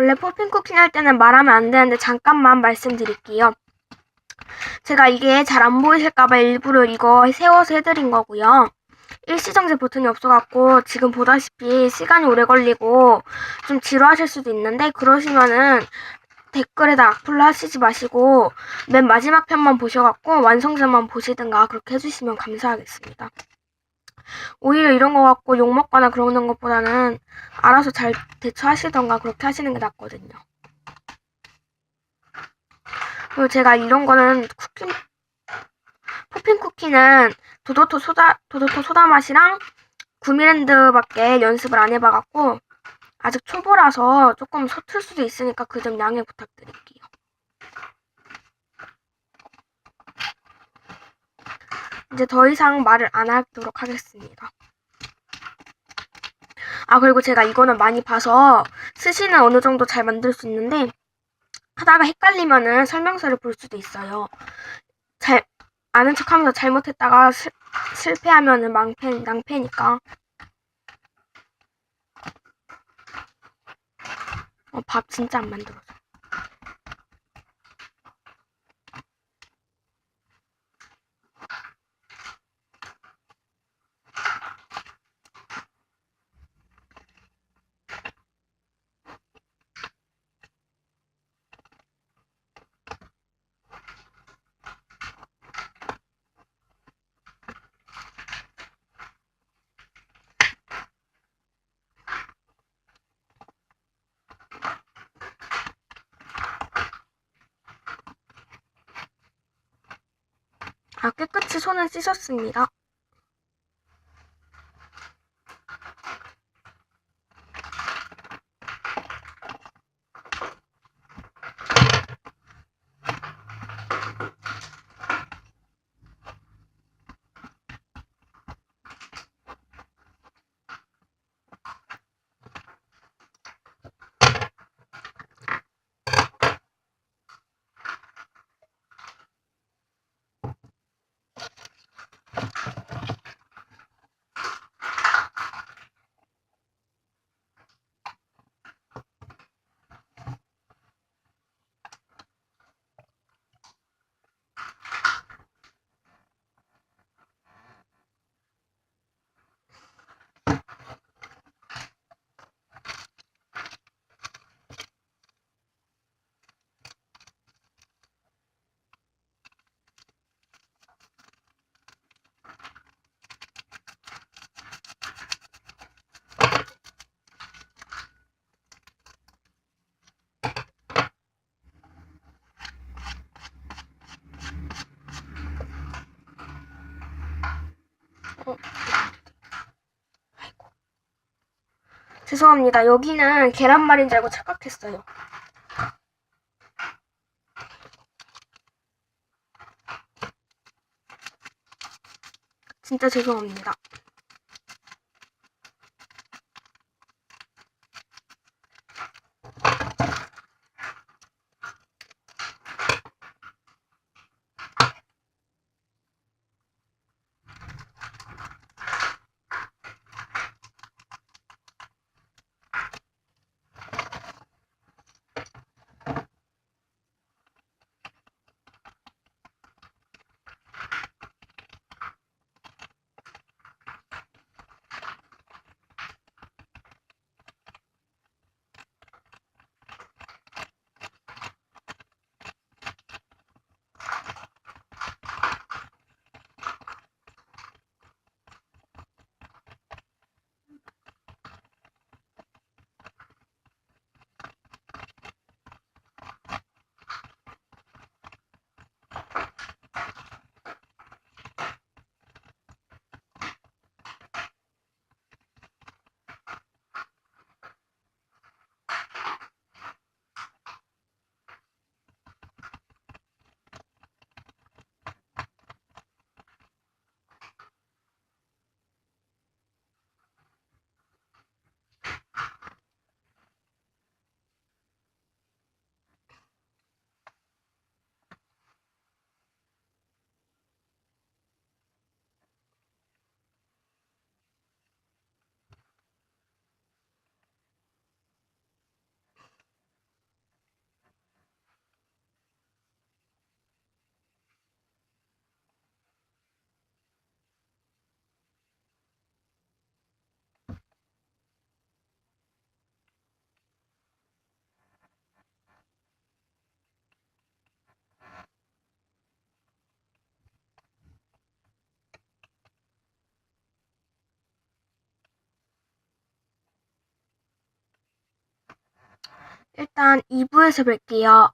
원래 퍼핀 쿠킹 할 때는 말하면 안 되는데 잠깐만 말씀드릴게요. 제가 이게 잘 안 보이실까봐 일부러 이거 세워서 해드린 거고요. 일시정지 버튼이 없어갖고 지금 보다시피 시간이 오래 걸리고 좀 지루하실 수도 있는데 그러시면은 댓글에다 악플로 하시지 마시고 맨 마지막 편만 보셔갖고 완성전만 보시든가 그렇게 해주시면 감사하겠습니다. 오히려 이런 거 갖고 욕먹거나 그러는 것보다는 알아서 잘 대처하시던가 그렇게 하시는 게 낫거든요. 그리고 제가 이런 거는 쿠키, 포핀 쿠키는 도도토 소다, 도도토 소다 맛이랑 구미랜드밖에 연습을 안 해봐갖고 아직 초보라서 조금 서툴 수도 있으니까 그 점 양해 부탁드릴게요. 이제 더 이상 말을 안 하도록 하겠습니다. 아, 그리고 제가 이거는 많이 봐서 스시는 어느 정도 잘 만들 수 있는데 하다가 헷갈리면은 설명서를 볼 수도 있어요. 잘 아는 척 하면서 잘못했다가 실, 실패하면은 망패, 낭패니까. 어, 밥 진짜 안 만들어 서. 아, 깨끗이 손을 씻었습니다. 어. 아이고. 죄송합니다. 여기는 계란말인 줄 알고 착각했어요. 진짜 죄송합니다. 일단 2부에서 뵐게요.